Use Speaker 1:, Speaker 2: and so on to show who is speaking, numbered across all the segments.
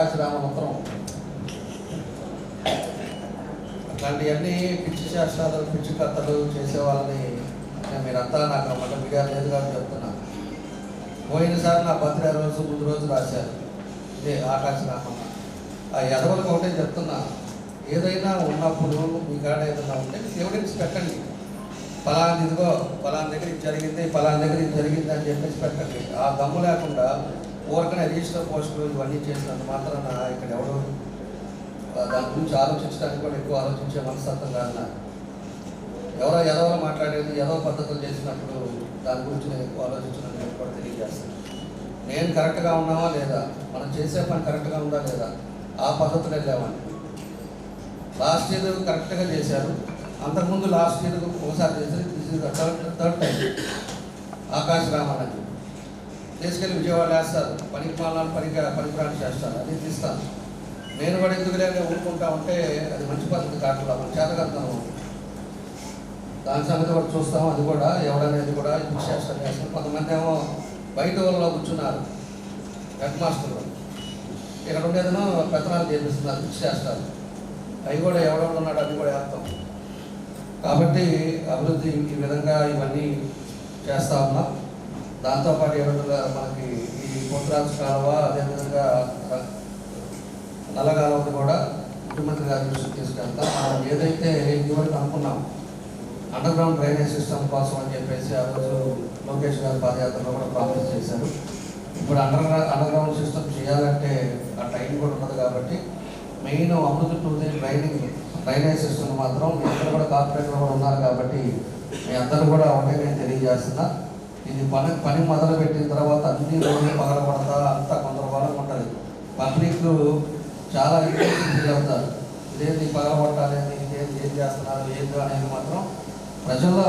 Speaker 1: ఆకాశ రామమంత్రం అట్లాంటివన్నీ పిచ్చి శాస్త్రాలు పిచ్చి కథలు చేసే వాళ్ళని నేను మీరంతా నాకు మళ్ళీ మీడియా లేదు కానీ చెప్తున్నా. పోయినసారి నా బర్త్డే రోజు ముందు రోజు రాశారు. ఇదే ఆకాశ ఆ ఎదవలకు ఒకటే చెప్తున్నా ఏదైనా ఉన్నప్పుడు మీ కాడ ఏదైనా ఉంటే ఎవిడెన్స్ పెట్టండి. ఫలానా ఇదిగో ఫలానా దగ్గర ఇది జరిగింది ఫలానా దగ్గర ఇది జరిగింది అని చెప్పేసి పెట్టండి. ఆ దమ్ము లేకుండా ఊరకనే రిజిస్టర్ పోస్టులు ఇవన్నీ చేసినంత మాత్రాన ఇక్కడ ఎవరు దాని గురించి ఆలోచించడానికి కూడా ఎక్కువ ఆలోచించే మనస్తత్వం కాదు ఎవరో ఎదవో మాట్లాడేది ఏదో పద్ధతులు చేసినప్పుడు దాని గురించి నేను ఎక్కువ ఆలోచించడం నేను కూడా తెలియజేస్తాను. నేను కరెక్ట్గా ఉన్నావా లేదా? మనం చేసే పని కరెక్ట్గా ఉందా లేదా? ఆ పద్ధతులు వెళ్ళామని లాస్ట్ ఇయర్ కరెక్ట్గా చేశారు. అంతకుముందు లాస్ట్ ఇయర్ ఒకసారి చేశారు. Third third time. Akasa Ramaraju తీసుకెళ్ళి విజయవాడ వేస్తారు. పనికి మాలను పనికి పనికిరాని చేస్తారు. అది తీస్తాను నేను కూడా ఎందుకు లేని ఊరుకుంటా ఉంటే అది మంచి పద్ధతి కాకుండా మన చేతగలుగుతాను దాని సంగతి కూడా చూస్తాం. అది కూడా ఎవడనేది కూడా ఇప్పుడు చేస్తాను చేస్తాం కొంతమంది ఏమో బయట వాళ్ళలో కూర్చున్నారు. హెడ్ మాస్టర్లు ఇక్కడ ఉండేదనో పెత్తనాలు చేపిస్తున్నారు ఫిక్స్ చేస్తారు. అవి కూడా ఎవడెవడు ఉన్నాడు అది కూడా వేస్తాం. కాబట్టి అభివృద్ధి ఈ విధంగా ఇవన్నీ చేస్తా ఉన్నాం. దాంతోపాటు ఏమంటారు మనకి ఈ పొత్తరాజు కాలువ అదేవిధంగా నల్లగాలవని కూడా ముఖ్యమంత్రి గారి దృష్టికి తీసుకెళ్తాం మనం ఏదైతే ఇదివరకు అనుకున్నాం అండర్ గ్రౌండ్ డ్రైనేజ్ సిస్టమ్ కోసం అని చెప్పేసి ఆ రోజు లోకేష్ గారి పాదయాత్రలో కూడా ప్రామిస్ చేశారు. ఇప్పుడు అండర్ అండర్ గ్రౌండ్ సిస్టమ్ చేయాలంటే ఆ టైం కూడా ఉన్నది కాబట్టి main Amrut to draining drainage system మాత్రం మీ అందరూ కూడా కార్పొరేటర్ కూడా ఉన్నారు కాబట్టి మీ అందరూ కూడా ఒకటే నేను తెలియజేస్తున్నా. ఇది పని పని మొదలు పెట్టిన తర్వాత అన్ని రోజులు పగలబడతా అంతా కొందరు ఉంటుంది. పబ్లిక్ చాలా ఫీల్ అవుతారు ఇదేంటి పగలబట్టాలి ఇదేంటి ఏం చేస్తున్నారు ఏంటి అనేది మాత్రం ప్రజల్లో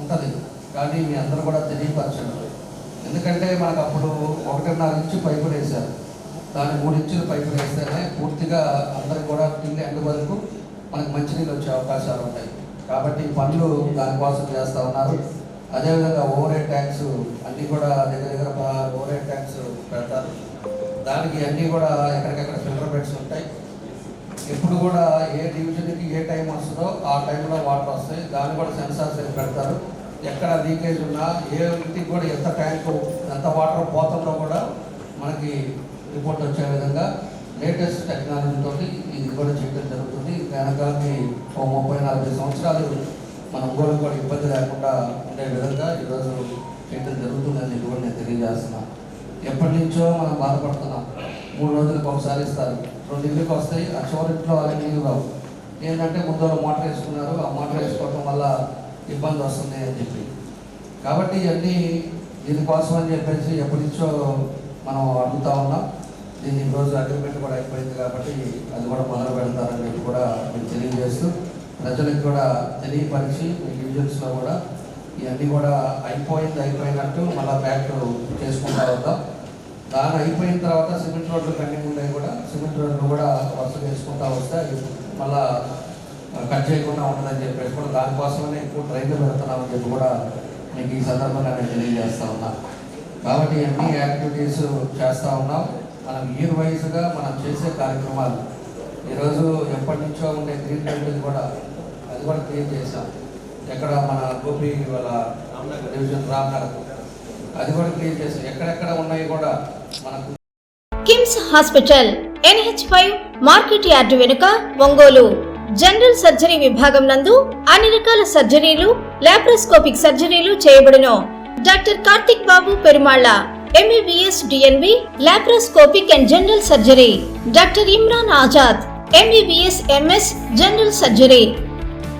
Speaker 1: ఉంటుంది. కానీ మీ అందరూ కూడా తెలియపరచండి. ఎందుకంటే మనకు అప్పుడు ఒకటిన్నర ఇంచు పైపులు వేశారు. దాన్ని మూడు ఇంచులు పైపులు వేస్తేనే పూర్తిగా అందరికి కూడా టిల్లు ఎండు వరకు మనకు మంచినీళ్ళు వచ్చే అవకాశాలు ఉంటాయి. కాబట్టి పనులు దానికోసం చేస్తూ ఉన్నారు. అదేవిధంగా ఓవర్ హెడ్ ట్యాంక్స్ అన్నీ కూడా దగ్గర దగ్గర ఓవర్ హెడ్ ట్యాంక్స్ పెడతారు. దానికి అన్నీ కూడా ఎక్కడికెక్కడ ఫిల్టర్ బెడ్స్ ఉంటాయి. ఎప్పుడు కూడా ఏ డివిజన్కి ఏ టైం వస్తుందో ఆ టైంలో వాటర్ వస్తాయి. దాన్ని కూడా సెన్సార్స్ పెడతారు. ఎక్కడ లీకేజ్ ఉన్నా ఏ ఇంటికి కూడా ఎంత ట్యాంకు ఎంత వాటర్ పోతుందో కూడా మనకి రిపోర్ట్ వచ్చే విధంగా లేటెస్ట్ టెక్నాలజీతో ఇది కూడా చేయడం జరుగుతుంది. వెనకాలని ఓ ముప్పై నలభై సంవత్సరాలు మన కూడా కూడా ఇబ్బంది లేకుండా ఉండే విధంగా ఈరోజు చేయడం జరుగుతుందని చెప్పి కూడా నేను తెలియజేస్తున్నాను ఎప్పటి నుంచో మనం బాధపడుతున్నాం. మూడు రోజులకు ఒకసారి ఇస్తారు. రెండు ఇళ్ళకి వస్తాయి. ఆ చోరింట్లో అవి నీళ్ళు రావు. ఏంటంటే ముందు మోటార్ వేసుకున్నారు. ఆ మోటార్ వేసుకోవటం వల్ల ఇబ్బంది వస్తుంది అని చెప్పి. కాబట్టి ఇవన్నీ దీనికోసం అని చెప్పేసి ఎప్పటి నుంచో మనం అడుగుతా ఉన్నాం. దీన్ని ఈరోజు అగ్రిమెంట్ కూడా అయిపోయింది కాబట్టి అది కూడా మొదలు పెడతారని చెప్పి కూడా మీకు తెలియజేస్తూ ప్రజలకు కూడా తెలియపరిచి మీ డివిజన్స్లో కూడా ఇవన్నీ కూడా అయిపోయింది అయిపోయినట్టు మళ్ళీ బ్యాక్ చేసుకుంటా వద్దాం. దాని అయిపోయిన తర్వాత సిమెంట్ రోడ్లు పెండింగ్ ఉన్నాయి కూడా సిమెంట్ రోడ్లు కూడా వరుస చేసుకుంటా వస్తే అవి మళ్ళా కట్ చేయకుండా ఉంటుందని చెప్పేసి కూడా దానికోసమనే ఎక్కువ ట్రైన్లు పెడుతున్నామని చెప్పి కూడా మీకు ఈ సందర్భంగా నేను తెలియజేస్తా ఉన్నా. కాబట్టి అన్ని యాక్టివిటీస్ చేస్తూ ఉన్నాం. మనం ఇయర్ వైజ్గా మనం చేసే కార్యక్రమాలు ఈరోజు ఎప్పటి నుంచో ఉండే గ్రీన్ బెల్ట్ కూడా కూడా క్లియర్ చేశాం ఎక్కడ మన గోపి వాళ్ళ డివిజన్ రామ్నగర్ అది కూడా క్లియర్ చేసాం ఎక్కడెక్కడ ఉన్నాయి కూడా మనకు
Speaker 2: KIMS hospital NH five market yard వెనుక ఒంగోలు. జనరల్ సర్జరీ విభాగం నందు అన్ని రకాల సర్జరీలు లాప్రోస్కోపిక్ సర్జరీలు చేయబడును. Doctor Karthik Babu Perumalla MBBS DNB laparoscopic and general surgery. Doctor Imran Azad MBBS MS general surgery.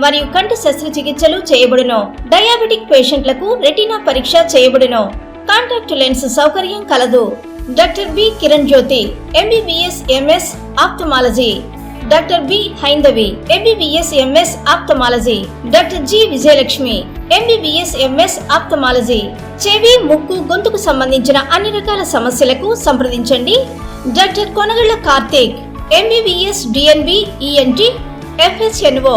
Speaker 2: మరియు కంటి శస్త్రచికిత్సలు చేయబడును. డయాబెటిక్ పేషెంట్లకు రెటీనా పరీక్ష చేయబడును. కాంటాక్ట్ లెన్స్ సౌకర్యం కలదు. Doctor B Kiran Jyothi MBBS MS ophthalmology doctor B Haindavi MBBS MS ophthalmology doctor G Vijayalakshmi MBBS MS ophthalmology చెవి ముక్కు గొంతుకు సంబంధించిన అన్ని రకాల సమస్యలకు సంప్రదించండి. Doctor Konagalla Karthik MBBS DNB ENT FHNO